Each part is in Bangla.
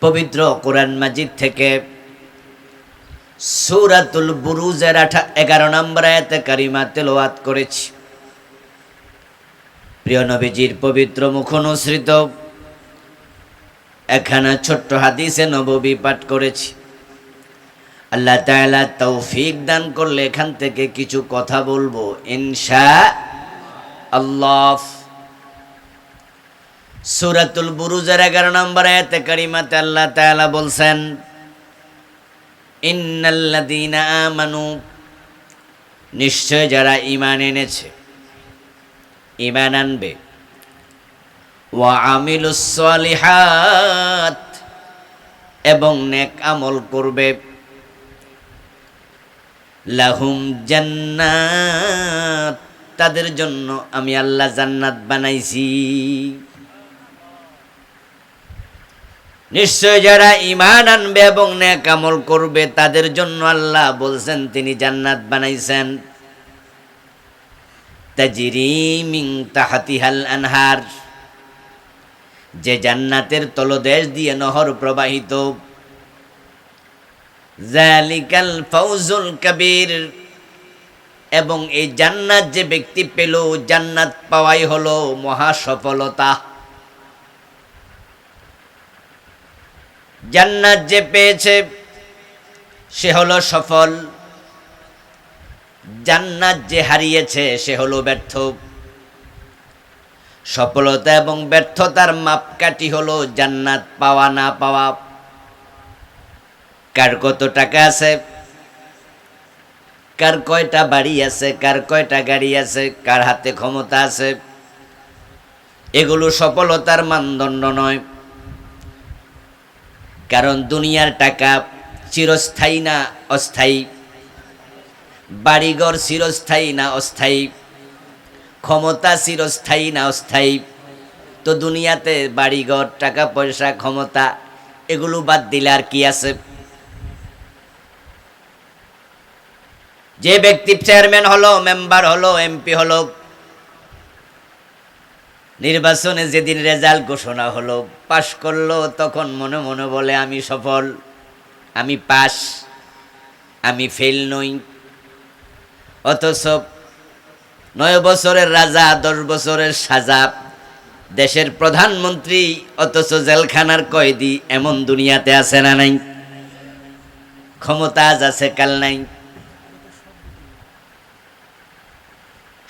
পবিত্র কোরআন মাজিদ থেকে সুরাতুল বুরুজের আঠা এগারো নম্বর আয়াতে কারিমা তেলোয়াত করেছি। প্রিয় নবীজির পবিত্র মুখনুসৃত এখানে ছোট্ট হাদিসে নববী পাঠ করেছি। আল্লাহ তাআলা তৌফিক দান করলে এখান থেকে কিছু কথা বলব। ইনশা আল্লাহ। সুরাতুল বুরুজের এগারো নম্বর এতে কারিমাতে আল্লাহ তাআলা বলছেন, ইন্নাল্লাযীনা আমানু, নিশ্চয় যারা ইমান এনেছে ইমান আনবে। ওয়া আমিলুস সালিহাত, এবং নেক আমল করবে। লাহুম জান্নাত, তাদের জন্য আমি আল্লাহ জান্নাত বানাইছি। নিশ্চয় যারা ইমান আনবে এবং আমল করবে, তাদের জন্য আল্লাহ বলছেন, তিনি জান্নাত বানাইছেন। তাজিরি মিং তাহাতিহাল আনহার, যে জান্নাতের তলদেশ দিয়ে নহর প্রবাহিত। জালিকাল ফৌজুল কবির, এবং এই জান্নাত যে ব্যক্তি পেল, জান্নাত পাওয়াই হলো মহা সফলতা। জান্নাত যে পেয়েছে, সে হলো সফল। জান্নাত যে হারিয়েছে, সে হলো ব্যর্থ। সফলতা এবং ব্যর্থতার মাপকাঠি হলো জান্নাত পাওয়া, না পাওয়া। কার কত টাকা আছে? কার কয়টা বাড়ি আছে? কার কয়টা গাড়ি আছে? কার হাতে ক্ষমতা আছে? এগুলো সফলতার মানদণ্ড নয়। কারণ দুনিয়ার টাকা চিরস্থায়ী না অস্থায়ী? বাড়িঘর চিরস্থায়ী না অস্থায়ী? ক্ষমতা চিরস্থায়ী না অস্থায়ী? তো দুনিয়াতে বাড়িঘর টাকা পয়সা ক্ষমতা, এগুলো বাদ দিলে আর কি আছে? যে ব্যক্তি চেয়ারম্যান হলো মেম্বার হলো এমপি হলো নির্বাচনে যেদিন রেজাল্ট ঘোষণা হলো, পাশ করল, তখন মনে মনে বলে, আমি সফল, আমি পাস আমি ফেল নই। অথচ নয় বছরের রাজা, দশ বছরের সাজা, দেশের প্রধানমন্ত্রী, অথচ জেলখানার কয়েদি এমন দুনিয়াতে আছে না নাই? ক্ষমতা আজ আছে, কাল নাই।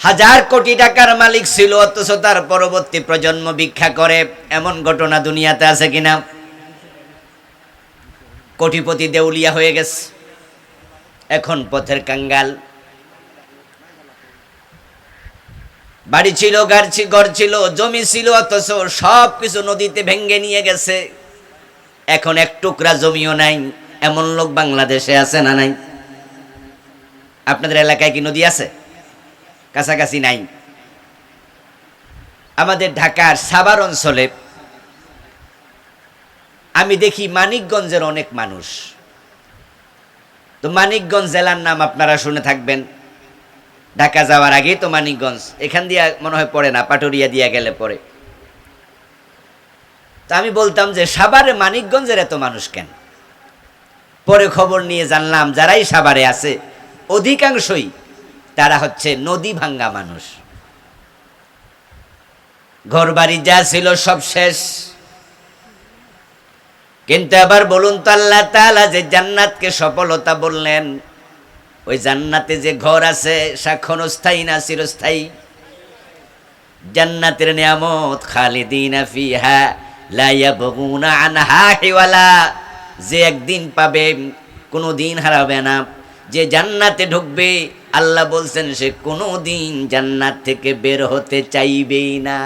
হাজার কোটি টাকার মালিক ছিল, অথচ তার পরবর্তী প্রজন্ম ভিক্ষা করে। এমন ঘটনা দুনিয়াতে আছে কিনা? কোটিপতি দেউলিয়া হয়ে গেছে। এখন পথের কাঙ্গাল। বাড়ি ছিল গাড় ছি- ঘর ছিল, জমি ছিল, অথচ সব কিছু নদীতে ভেঙ্গে নিয়ে গেছে। এখন এক টুকরা জমিও নাই। এমন লোক বাংলাদেশে আছে না নাই? আপনাদের এলাকায় কি নদী আছে? কাছাকাছি নাই। আমাদের ঢাকার সাভার অঞ্চলে আমি দেখি মানিকগঞ্জের অনেক মানুষ। তো মানিকগঞ্জ জেলার নাম আপনারা শুনে থাকবেন। ঢাকা যাওয়ার আগেই তো মানিকগঞ্জ, এখান দিয়ে মনে হয় পড়ে না, পাটুরিয়া দিয়া গেলে পড়ে। তা আমি বলতাম যে সাভারে মানিকগঞ্জের এত মানুষ কেন? পরে খবর নিয়ে জানলাম, যারাই সাভারে আছে, অধিকাংশই তারা হচ্ছে নদী ভাঙ্গা মানুষ। ঘর বাড়ি যা ছিল সব শেষ। কিন্তু আবার বলুন তো আল্লাহ তাআলা যে জান্নাতকে সফলতা বললেন, ওই জান্নাতে যে ঘর আছে স্থায়ী না চিরস্থায়ী? জান্নাতের নিয়ামত খালিদিনা ফিহা, লা ইয়াবগুনা আনহা হিওয়ালা। যে একদিন পাবে কোনো দিন হারাবে না। যে জান্নাতে ঢুকবে আল্লাহ বলছেন, সে কোনো দিন জান্নাত থেকে বের হতে চাইবেই না।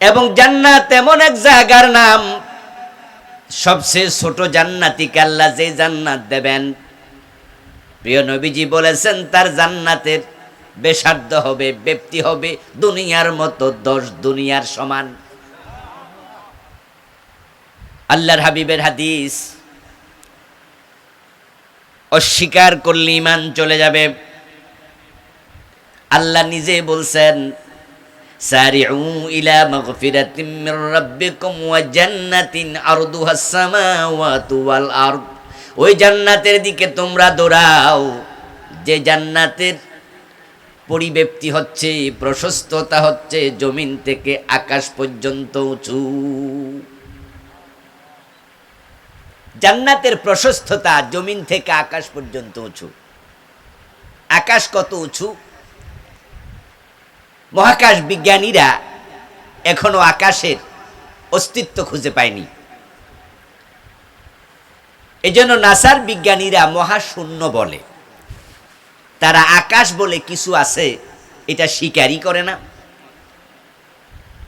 এবং জান্নাত এমন এক জায়গার নাম, সবচেয়ে ছোট জান্নাতিকে আল্লাহ যে জান্নাত দেবেন। প্রিয় নবীজি বলেছেন, তার জান্নাতের বেসার্ধ হবে ব্যক্তি হবে দুনিয়ার মতো দশ দুনিয়ার সমান। আল্লাহর হাবিবের হাদিস অস্বীকার করলে ইমান চলে যাবে। আল্লাহ নিজে বলছেন মাগফিরাতিম মির রাব্বিকুম ওয়া জান্নাতিন আরদুহাস সামাওয়াতু ওয়াল আরদ। ওই জান্নাতের দিকে তোমরা দৌড়াও। যে জান্নাতের পরিব্যাপ্তি হচ্ছে, প্রশস্ততা হচ্ছে, জমিন থেকে আকাশ পর্যন্ত উঁচু। জান্নাতের প্রশস্ততা জমিন থেকে আকাশ পর্যন্ত উঁচু। আকাশ কত উঁচু? মহাকাশ বিজ্ঞানীরা এখনও আকাশের অস্তিত্ব খুঁজে পায়নি। এজন্য নাসার বিজ্ঞানীরা মহাশূন্য বলে। তারা আকাশ বলে কিছু আছে, এটা স্বীকারই করে না।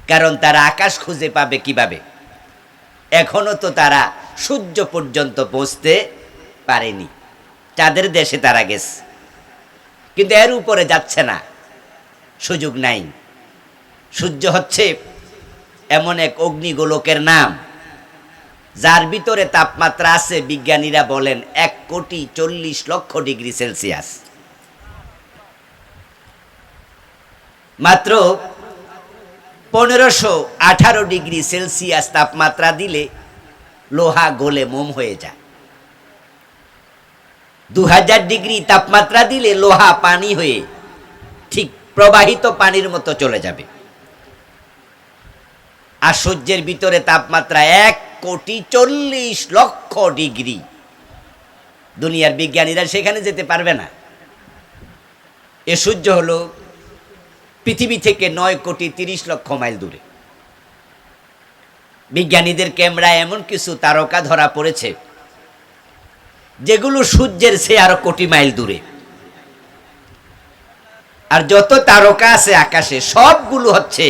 কারণ তারা আকাশ খুঁজে পাবে কীভাবে? এখনও তো তারা সূর্য পর্যন্ত পৌঁছতে পারেনি। চাঁদের দেশে তারা গেছে। কিন্তু এর উপরে যাচ্ছে না। সুযোগ নাই। সূর্য হচ্ছে এমন এক অগ্নিগোলকের নাম, যার ভিতরে তাপমাত্রা আছে, বিজ্ঞানীরা বলেন, এক কোটি চল্লিশ লক্ষ ডিগ্রি সেলসিয়াস। মাত্র পনেরোশো আঠারো ডিগ্রি সেলসিয়াস তাপমাত্রা দিলে লোহা গলে মোম হয়ে যায়। দু হাজার ডিগ্রি তাপমাত্রা দিলে লোহা পানি হয়ে ঠিক প্রবাহিত পানির মতো চলে যাবে। আর সূর্যের ভিতরে তাপমাত্রা এক কোটি চল্লিশ লক্ষ ডিগ্রি। দুনিয়ার বিজ্ঞানীরা সেখানে যেতে পারবে না। এ সূর্য হলো পৃথিবী থেকে নয় কোটি তিরিশ লক্ষ মাইল দূরে। বিজ্ঞানীদের ক্যামেরা এমন কিছু তারকা ধরা পড়েছে, যেগুলো সূর্যের সে আরও কোটি মাইল দূরে। আর যত তারকা আছে আকাশে, সবগুলো হচ্ছে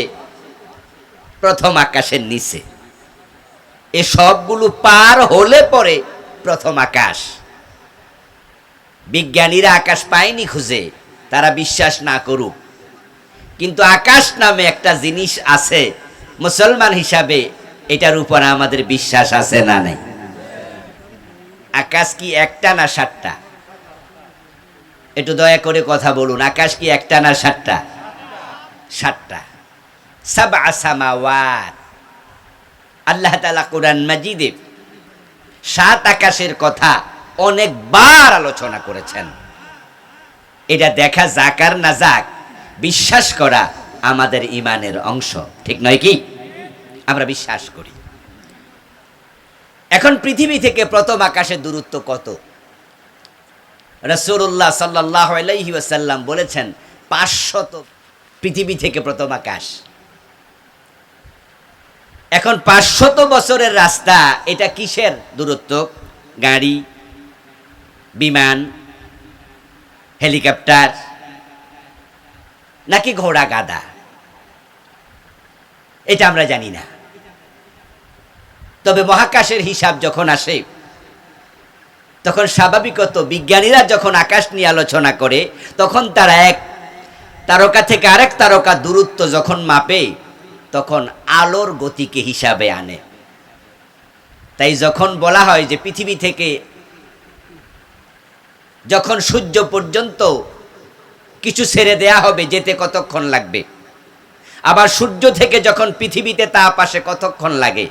প্রথম আকাশের নিচে। এ সবগুলো পার হলে পরে প্রথম আকাশ। বিজ্ঞানীরা আকাশ পায়নি খুঁজে, তারা বিশ্বাস না করুক। কিন্তু আকাশ নামে একটা জিনিস আছে, মুসলমান হিসাবে এটার উপর আমাদের বিশ্বাস আছে না নাই? আকাশ কি একটা না সাতটা? একটু দয়া করে কথা বলুন, আকাশ কি একটা না সাতটা? সাতটা। সাব আসামাওয়াত আল্লাহ তালা কোরআন মাজিদে সাত আকাশের কথা অনেকবার আলোচনা করেছেন। এটা দেখা যাক আর না যাক বিশ্বাস করা আমাদের ইমানের অংশ, ঠিক নয় কি? আমরা বিশ্বাস করি। এখন পৃথিবী থেকে প্রথম আকাশের দূরত্ব কত? রসুল্লাহ সাল্লাহ বলেছেন, পাঁচশত পৃথিবী থেকে প্রথম আকাশ। এখন পাঁচশত বছরের রাস্তা, এটা কিসের দূরত্ব? গাড়ি, বিমান, হেলিকপ্টার। নাকি ঘোড়া গাদা এটা আমরা জানি না। তবে মহাকাশের হিসাব যখন আসে, তখন স্বাভাবিকত বিজ্ঞানীরা যখন আকাশ নিয়ে আলোচনা করে, তখন তারা এক তারকা থেকে আরেক তারকা দূরত্ব যখন মাপে, তখন আলোর গতিকে হিসাবে আনে। তাই যখন বলা হয় যে পৃথিবী থেকে যখন সূর্য পর্যন্ত কিছু ছেড়ে দেয়া হবে, যেতে কতক্ষণ লাগবে? আবার সূর্য থেকে যখন পৃথিবীতে তাপ আসে, কতক্ষণ লাগে?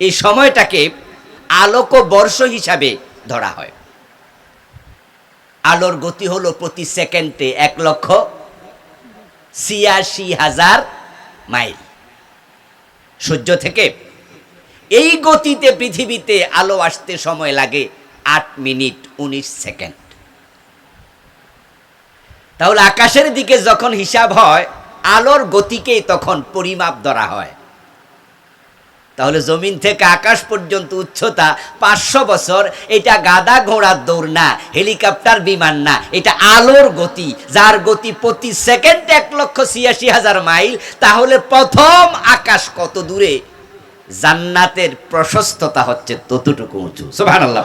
এই সময়টাকে আলোক বর্ষ হিসাবে ধরা হয়। আলোর গতি হলো প্রতি সেকেন্ডে এক লক্ষ ছিয়াশি হাজার মাইল। সূর্য থেকে এই গতিতে পৃথিবীতে আলো আসতে সময় লাগে আট মিনিট উনিশ সেকেন্ড। তাহলে আকাশের দিকে যখন হিসাব হয়, আলোর গতিকেই তখন পরিমাপ ধরা হয়। তাহলে জমিন থেকে আকাশ পর্যন্ত উচ্চতা পাঁচশো বছর, এটা গাদা ঘোড়ার দৌড় না, হেলিকপ্টার বিমান না, এটা আলোর গতি, যার গতি প্রতি সেকেন্ড এক লক্ষ ছিয়াশি হাজার মাইল, তাহলে প্রথম আকাশ কত দূরে? জান্নাতের প্রশস্ততা হচ্ছে ততটুকু উঁচু। সোভান আল্লাহ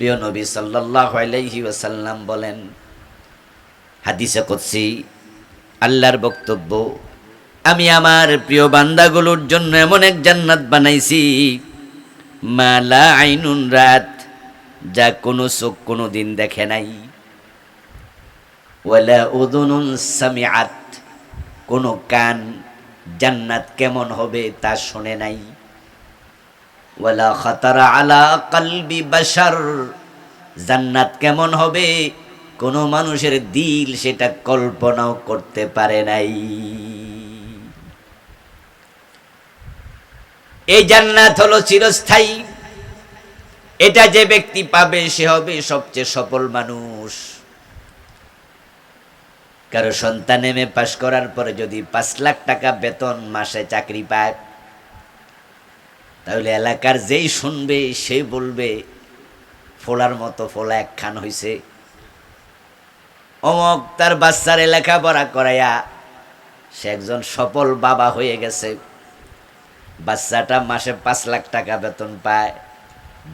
প্রিয় নবী সাল্লাল্লাহু আলাইহি বলেন, হাদিসে কুদসি, আল্লাহর বক্তব্য, আমি আমার প্রিয় বান্দাগুলোর জন্য এমন এক জান্নাত বানাইছি মালা আইনুন রাত, যা কোনো চোখ কোনো দিন দেখে নাই। ওয়ালা উদুনুন সামিআত, কোনো কান জান্নাত কেমন হবে তা শুনে নাই। ওয়ালা খাতারা আলা জান্নাত কেমন হবে? কোনো মানুষের দিল সেটা কল্পনাও করতে পারে নাই। এই জান্নাত হলো চিরস্থায়ী। এটা যে ব্যক্তি পাবে, সে হবে সবচেয়ে সফল মানুষ। কারও সন্তান এমএ পাশ করার পরে যদি পাঁচ লাখ টাকা বেতন মাসে চাকরি পায় তাহলে এলাকার যেই শুনবে, সেই বলবে, ফোলার মতো ফোলা একখান হইছে। অমক তার বাচ্চার লেখাপড়া করাইয়া, সে একজন সফল বাবা হয়ে গেছে। বাচ্চাটা মাসে পাঁচ লাখ টাকা বেতন পায়,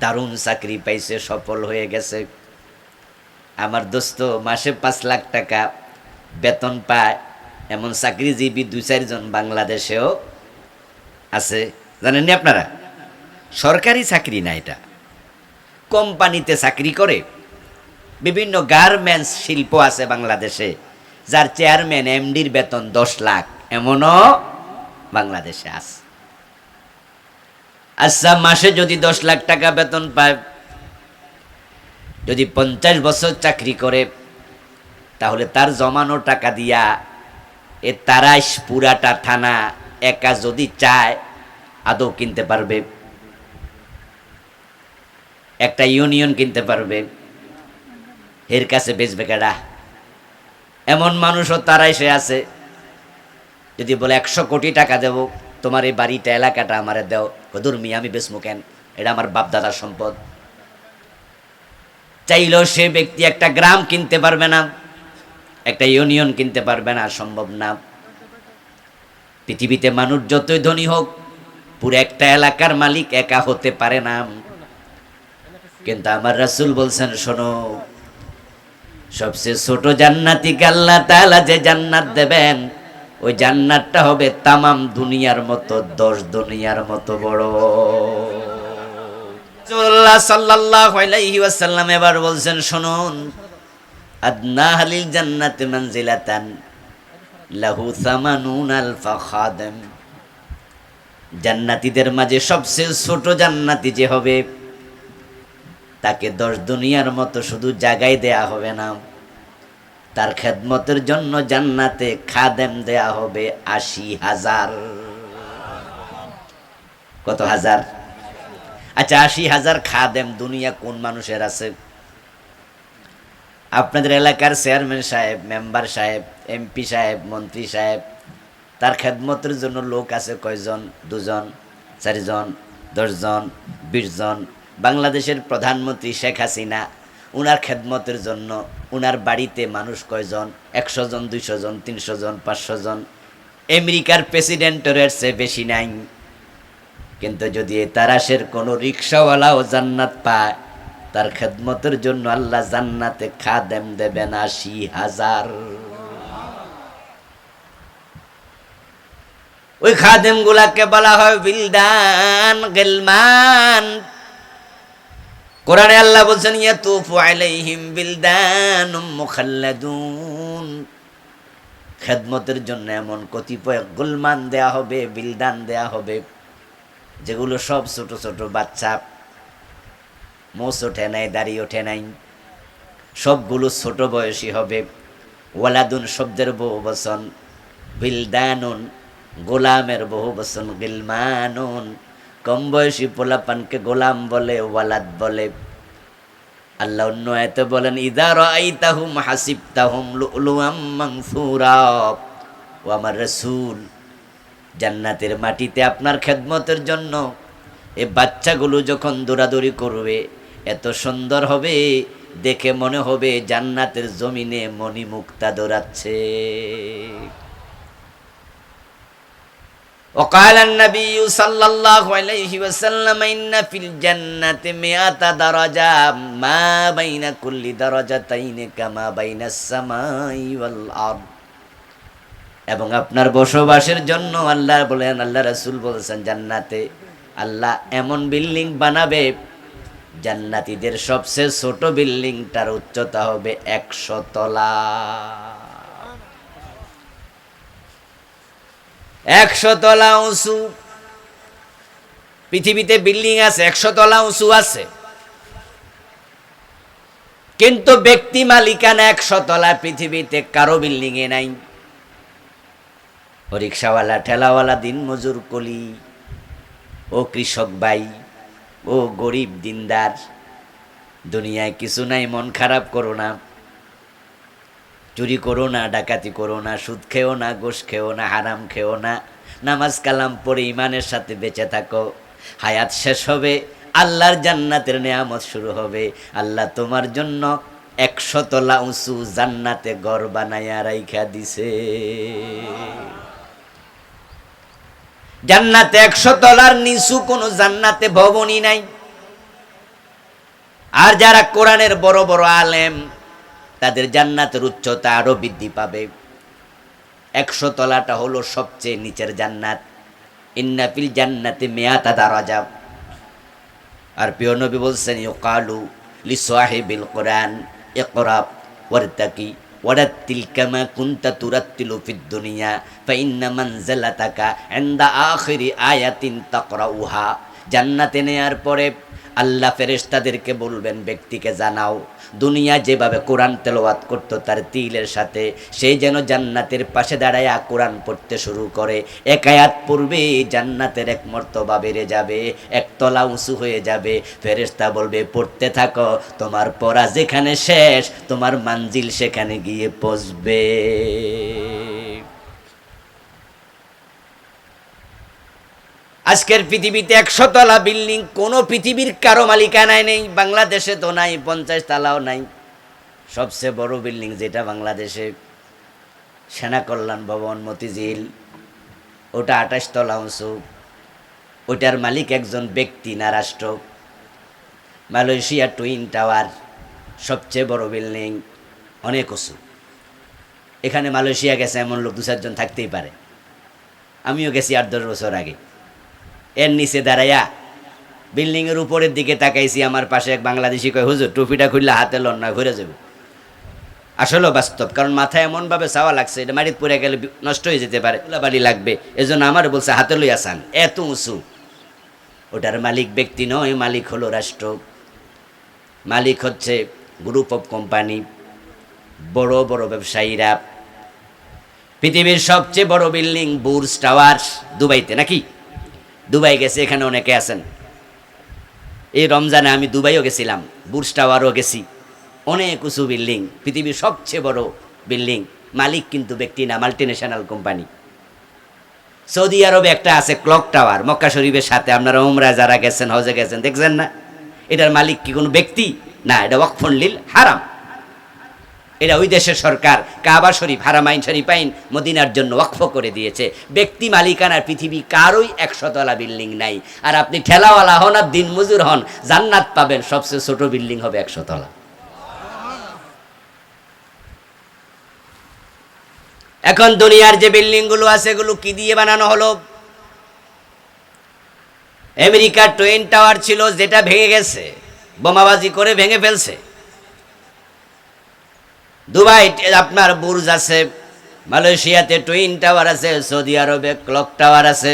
দারুণ চাকরি পাইছে, সফল হয়ে গেছে। আমার দোস্ত মাসে পাঁচ লাখ টাকা বেতন পায়, এমন চাকরিজীবী দুই চারজন বাংলাদেশেও আছে। জানেননি আপনারা? সরকারি চাকরি না এটা। কোম্পানিতে চাকরি করে বিভিন্ন গার্মেন্টস শিল্প আছে বাংলাদেশে, যার চেয়ারম্যান এমডির বেতন দশ লাখ। এমনও বাংলাদেশে আছে। আচ্ছা মাসে যদি দশ লাখ টাকা বেতন পায়, যদি পঞ্চাশ বছর চাকরি করে, তাহলে তার জমানো টাকা দিয়া এ তারাইশ পুরাটা থানা একা যদি চায় আদৌ কিনতে পারবে? একটা ইউনিয়ন কিনতে পারবে? এর কাছে বেচবে কেডা? এমন মানুষও তারাই সে আছে। যদি বলে একশো কোটি টাকা দেব, তোমার এই বাড়িটা, এলাকাটা আমারে দেও। কদুর মি আমি বেচমু কেন? এটা আমার বাপদাদার সম্পদ। চাইলেও সে ব্যক্তি একটা গ্রাম কিনতে পারবে না, একটা ইউনিয়ন কিনতে পারবে না সম্ভব না। পৃথিবীতে মানুষ যতই ধনী হোক পুরো একটা এলাকার মালিক একা হতে পারে না। কিন্তু আমার রাসূল বলছেন, শোনো, সবচেয়ে ছোট জান্নাতিকে আল্লাহ তাআলা যে জান্নাত দেবেন, ওই জান্নাতটা হবে তামাম দুনিয়ার মতো, দশ দুনিয়ার মতো বড়। সাল্লাল্লাহু এবার বলছেন, শুনুন জান্নাতে লাহু জান্নাতীদের মাঝে সবচেয়ে ছোট জান্নাতি যে হবে, তাকে দশ দুনিয়ার মতো শুধু জাগাই দেয়া হবে না, তার খেদমতের জন্য জান্নাতে খাদেম দেয়া হবে আশি হাজার। কত হাজার? আচ্ছা আশি হাজার খাদেম দুনিয়া কোন মানুষের আছে? আপনাদের এলাকার চেয়ারম্যান সাহেব, মেম্বার সাহেব, এমপি সাহেব, মন্ত্রী সাহেব তার খেদমতের জন্য লোক আছে কয়জন? দুজন, চারিজন, দশজন, বিশজন। বাংলাদেশের প্রধানমন্ত্রী শেখ হাসিনা, উনার খেদমতের জন্য উনার বাড়িতে মানুষ কয়জন? একশো জন দুইশো জন তিনশো জন পাঁচশো জন আমেরিকার প্রেসিডেন্টের চেয়ে বেশি নাই। কিন্তু যদি তারাশের কোনো রিক্সাওয়ালাও জান্নাত পায়, তার খেদমতের জন্য আল্লাহ জান্নাতে খাদেম দেবেন আশি হাজার। ওই খাদেম গুলাকে বলা হয় বিলদান, গেলমান। কোরআনে আল্লাহ বলছেন, ইয়াতুফু আলাইহিম বিলদান মুখাল্লাদুন। খেদমতের জন্য এমন কতিপয় গুলমান দেয়া হবে, বিলদান দেয়া হবে, যেগুলো সব ছোট ছোট বাচ্চা। মোষ ওঠে নাই, দাড়ি ওঠে নাই। সবগুলো ছোট বয়সী হবে। ওয়ালাদুন শব্দের বহু বচন। বিলদানুন গোলামের বহু বচন গিলমানুন কম বয়সী পোলাপানকে গোলাম বলে, ওয়ালাদ বলে। আল্লাহ অন্য এতে বলেন ইদার আইতাহুম হাসিবতাহুম লুলুয়াম মানসুরা ও আমার রসুল, জান্নাতের মাটিতে আপনার খেদমতের জন্য এ বাচ্চাগুলো যখন দৌড়াদৌড়ি করবে, এত সুন্দর হবে, দেখে মনে হবে জান্নাতের জমিনে মণিমুক্তা দৌড়াচ্ছে। وقال النبي صلى الله عليه وسلم إن في الجنة مئة درجة ما بين كل درجتين كما بين السماء والأرض এবং আপনার বসবাসের জন্য আল্লাহ বলেন আল্লাহ রাসূল বলেছেন জান্নাতে আল্লাহ এমন বিল্ডিং বানাবে জান্নাতীদের সবচেয়ে ছোট বিল্ডিংটার উচ্চতা হবে একশো তলা একশো তলা উঁচু। পৃথিবীতে বিল্ডিং আছে, একশো তলা উঁচু আছে। কিন্তু ব্যক্তি মালিকানা একশো তলা পৃথিবীতে কারও বিল্ডিং এ নাই রিক্সাওয়ালা, ঠেলাওয়ালা দিন মজুর কলি, ও কৃষক ভাই, ও গরিব দিনদার। দুনিয়ায় কিছু নাই, মন খারাপ করো না। চুরি করো না, ডাকাতি করো না, সুদ খেও না গোস খেও না, হারাম খেও না। নামাজ কালাম পড়ে ইমানের সাথে বেঁচে থাকো। হায়াত শেষ হবে, আল্লাহর জান্নাতের নেয়ামত শুরু হবে। আল্লাহ তোমার জন্য একশো তলা উঁচু জান্নাতে ঘর বানাইয়া রাইখা দিছে। জান্নাতে একশো তলার নিচু কোনো জান্নাতে ভবনই নাই। আর যারা কোরআনের বড় বড় আলেম তাদের জান্নাতের উচ্চতা আরও বৃদ্ধি পাবে। একশো তলাটা হলো সবচেয়ে নিচের জান্নাত। ইন্নাফিল জান্নাতে মেয়াতা দারাজা। আর প্রিয় নবী বলছেন, ইউকালু লি সাহিবিল কোরআন, ইকরা ওয়ারতাকি, ওয়ারাত্তিল কামা কুনতা তুরাত্তিলু ফিদ দুনিয়া ফাইন্না মানজালাতাকা ইনদা আখিরি আয়াতিন তাকরাউহা। জান্নাতে নেয়ার পরে আল্লাহ ফেরেশতাদেরকে বলবেন, ব্যক্তিকে জানাও, দুনিয়া যেভাবে কোরআন তেলাওয়াত করত তার তিলের সাথে সেই যেন জান্নাতের পাশে দাঁড়ায় কোরআন পড়তে শুরু করে। এক আয়াত পূর্বে জান্নাতের এক মর্তবা বেড়ে যাবে, একতলা উঁচু হয়ে যাবে। ফেরেশতা বলবে, পড়তে থাকো, তোমার পড়া যেখানে শেষ, তোমার মানজিল সেখানে গিয়ে পৌঁছবে। আজকের পৃথিবীতে একশো তলা বিল্ডিং, কোনো পৃথিবীর কারও মালিকানায় নেই, বাংলাদেশে তো নাই পঞ্চাশ তালাও নাই। সবচেয়ে বড় বিল্ডিং যেটা বাংলাদেশে সেনা কল্যাণ ভবন, মতিঝিল, ওটা আঠাশ তলা উঁচু ওটার মালিক একজন ব্যক্তি না রাষ্ট্র। মালয়েশিয়া টুইন টাওয়ার, সবচেয়ে বড় বিল্ডিং, অনেক উঁচু। এখানে মালয়েশিয়া গেছে এমন লোক দু চারজন থাকতেই পারে। আমিও গেছি আট দশ বছর আগে। এর নিচে দাঁড়াইয়া বিল্ডিং এর উপরের দিকে তাকাইছি, আমার পাশে এক বাংলাদেশি কয়, হুজুর, টুপিটা খুললে হাতে লন না ঘুরে যাবে। আসলে বাস্তব, কারণ মাথায় এমনভাবে চাওয়া লাগছে, এটা মাটিতে পড়ে গেলে নষ্ট হয়ে যেতে পারে বাড়ি লাগবে, এজন্য আমার বলছে, হাতে লই আসান এত উঁচু। ওটার মালিক ব্যক্তি নয়, মালিক হলো রাষ্ট্র। মালিক হচ্ছে গ্রুপ অফ কোম্পানি বড় বড় ব্যবসায়ীরা। পৃথিবীর সবচেয়ে বড় বিল্ডিং বুর্জ টাওয়ার দুবাইতে, নাকি? দুবাই গেছে, এখানে অনেকে আছেন। এই রমজানে আমি দুবাইও গেছিলাম, বুর্জ টাওয়ারও গেছি। অনেক উঁচু বিল্ডিং, পৃথিবীর সবচেয়ে বড় বিল্ডিং, মালিক কিন্তু ব্যক্তি না মাল্টি ন্যাশনাল কোম্পানি সৌদি আরবে একটা আছে, ক্লক টাওয়ার, মক্কা শরীফের সাথে আপনারা ওমরা যারা গেছেন, হজে গেছেন, দেখছেন না? এটার মালিক কি কোনো ব্যক্তি? না, এটা ওয়াকফন্ডিল হারাম। এটা ওই দেশের সরকার। কাবা শরীফ, হারামাইন শরীফাইন মদিনার জন্য ওয়াকফ করে দিয়েছে। ব্যক্তি মালিকানার পৃথিবী কারোই একশোতলা বিল্ডিং নাই। আর আপনি ঠেলাওয়ালা হন আর দিন মজুর হন, জান্নাত পাবেন। সবচেয়ে ছোট বিল্ডিং হবে একশোতলা এখন দুনিয়ার যে বিল্ডিংগুলো আছে, এগুলো কি দিয়ে বানানো হলো? আমেরিকার টুইন টাওয়ার ছিল, যেটা ভেঙে গেছে। বোমাবাজি করে ভেঙে ফেলছে। দুবাই, আপনার বুর্জ আছে, মালয়েশিয়াতে টুইন টাওয়ার আছে, সৌদি আরবে ক্লক টাওয়ার আছে।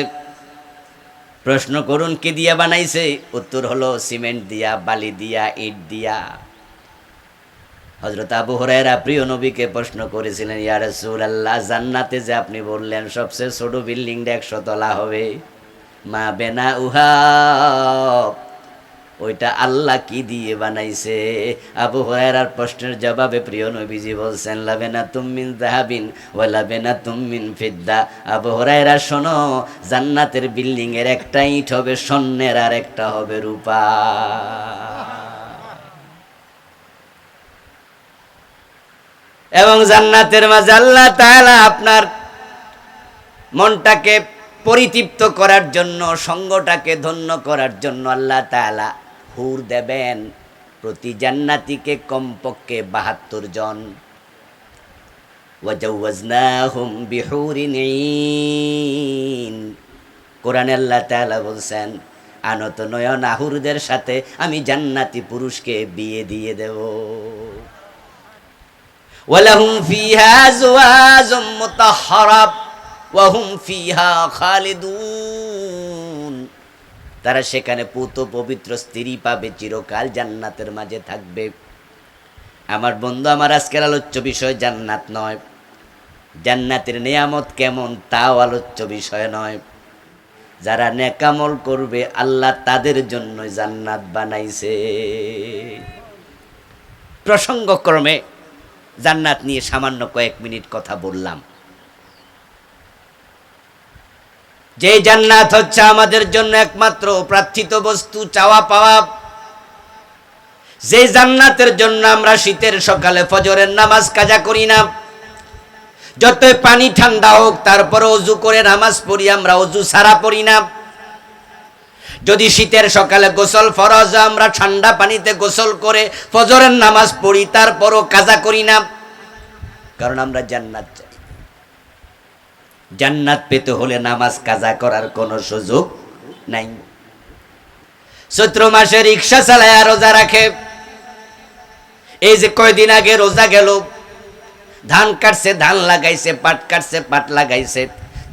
প্রশ্ন করুন, কি দিয়া বানাইছে? উত্তর হলো, সিমেন্ট দিয়া, বালি দিয়া, ইট দিয়া। হজরত আবু হরাইরা প্রিয় নবীকে প্রশ্ন করেছিলেন, ইয়া আল্লাহ জান্নাতে যে আপনি বললেন, সবচেয়ে ছোট বিল্ডিংটা একশো তলা হবে। মা বেনা উহা ওইটা আল্লাহ কি দিয়ে বানাইছে? আবু হরাইরার প্রশ্নের জবাবে প্রিয় নবীজি বলছেন, লাবেনা তুমিন জাহাবিন ওয়া লাবেনা তুমিন ফিদ্দা। আবু হরাইরা শোনো, জান্নাতের বিল্ডিং এর একটা ইট হবে স্বর্ণের আর একটা হবে রূপা। এবং জান্নাতের মাঝে আল্লাহ তাআলা আপনার মনটাকে পরিতৃপ্ত করার জন্য, সঙ্গটাকে ধন্য করার জন্য আল্লাহ তাআলা হুর দেবেন প্রতি জান্নাতিকে কমপক্ষে বাহাত্তর জন। ওয়াজাওয়াজনাহুম বিহুরিন কোরআনে আল্লাহ তাআলা বলছেন, আনত নয়ন আহুরদের সাথে আমি জান্নাতি পুরুষকে বিয়ে দিয়ে দেব। ওয়ালাহুম ফিহা আজওয়াজুম মুতাহহারা ওয়া হুম ফিহা খালিদুন। তারা সেখানে পুত পবিত্র স্ত্রী পাবে, চিরকাল জান্নাতের মাঝে থাকবে। আমার বন্ধু, আমার আজকের আলোচ্য বিষয় জান্নাত নয়। জান্নাতের নিয়ামত কেমন তাও আলোচ্য বিষয় নয়। যারা নেকামল করবে, আল্লাহ তাদের জন্য জান্নাত বানাইছে। প্রসঙ্গক্রমে জান্নাত নিয়ে সামান্য কয়েক মিনিট কথা বললাম। যে জান্নাত হচ্ছে আমাদের জন্য একমাত্র প্রার্থিত বস্তু, চাওয়া পাওয়া। যে জান্নাতের জন্য আমরা শীতের সকালে ফজরের নামাজ কাজা করি না। যতই পানি ঠান্ডা হোক, তারপরে অজু করে নামাজ পড়ি, আমরা অজু সারা পড়ি না। যদি শীতের সকালে গোসল ফরজ, আমরা ঠান্ডা পানিতে গোসল করে ফজরের নামাজ পড়ি, তারপরও কাজা করি না। কারণ আমরা জান্নাত চাই। জান্নাত পেতে হলে নামাজ কাজা করার কোনো সুযোগ নাই। চৈত্র মাসে রিক্সা চালায় রোজা রাখে। এই যে কয়দিন আগে রোজা গেল, ধান কাটছে, ধান লাগাইছে, পাট কাটছে, পাট লাগাইছে,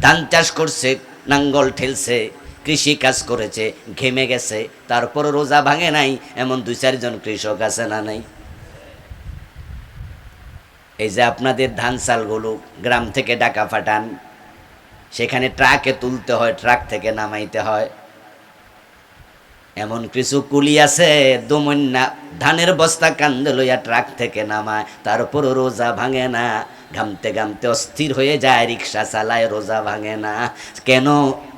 ধান চাষ করছে, নাঙ্গল ঠেলছে, কৃষি কাজ করেছে, ঘেমে গেছে তারপর রোজা ভাঙে নাই, এমন দুই চারজন কৃষক আছে না নাই? এই যে আপনাদের ধান চালগুলো গ্রাম থেকে ডাকা ফাটান সেখানে ট্রাকে তুলতে হয়, ট্রাক থেকে নামাইতে হয়। এমন কিছু কুলি আছে দুমন্যা ধানের বস্তা কান্দে লইয়া ট্রাক থেকে নামায় তারপর রোজা ভাঙে না। ঘামতে ঘামতে অস্থির হয়ে যায়, রিক্সা চালায়, রোজা ভাঙে না। কেন?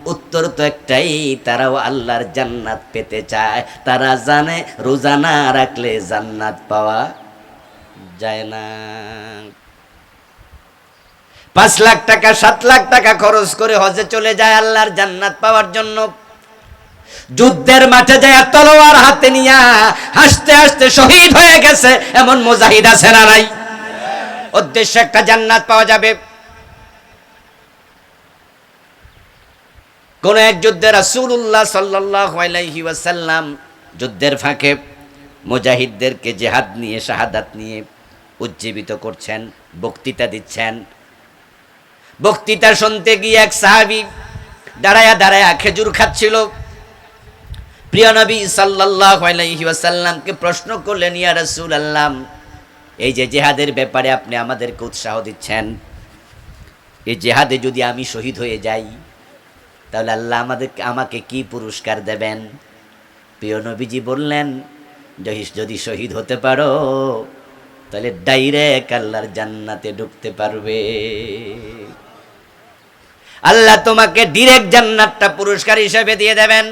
উত্তর তো একটাই, তারাও আল্লাহর জান্নাত পেতে চায়। তারা জানে, রোজা না রাখলে জান্নাত পাওয়া যায় না। পাঁচ লাখ টাকা, সাত লাখ টাকা খরচ করে হজে চলে যায় আল্লাহর জান্নাত পাওয়ার জন্য। যুদ্ধের মাঠে যায় তলোয়ার হাতে নিয়া হাসতে হাসতে শহীদ হয়ে গেছে, এমন মুজাহিদ আছে না নাই? উদ্দেশ্য একটা জান্নাত পাওয়া যাবে। কোন এক যুদ্ধে রাসূলুল্লাহ সাল্লাল্লাহু আলাইহি ওয়াসাল্লাম যুদ্ধের ফাঁকে মুজাহিদদেরকে জেহাদ নিয়ে, শাহাদাত নিয়ে উজ্জীবিত করছেন, বক্তৃতা দিচ্ছেন। বক্তৃতা শুনতে গিয়ে এক সাহাবী দাঁড়ায়া দাঁড়ায়া খেজুর খাচ্ছিল। প্রিয় নবী ওয়াসাল্লামকে প্রশ্ন করলেন, ইয়া রাসূলুল্লাহ, এই যে জেহাদের ব্যাপারে আপনি আমাদেরকে উৎসাহ দিচ্ছেন, এই জেহাদে যদি আমি শহীদ হয়ে যাই, তাহলে আল্লাহ আমাদের আমাকে কি পুরস্কার দেবেন? প্রিয় নবীজি বললেন, যদি- যদি শহীদ হতে পারো, তাহলে ডাইরেক্ট আল্লাহর জান্নাতে ঢুকতে পারবে। আল্লাহ তোমাকে ডিরেক্ট জান্নাতটা পুরস্কার হিসেবে দিয়ে দেবেন।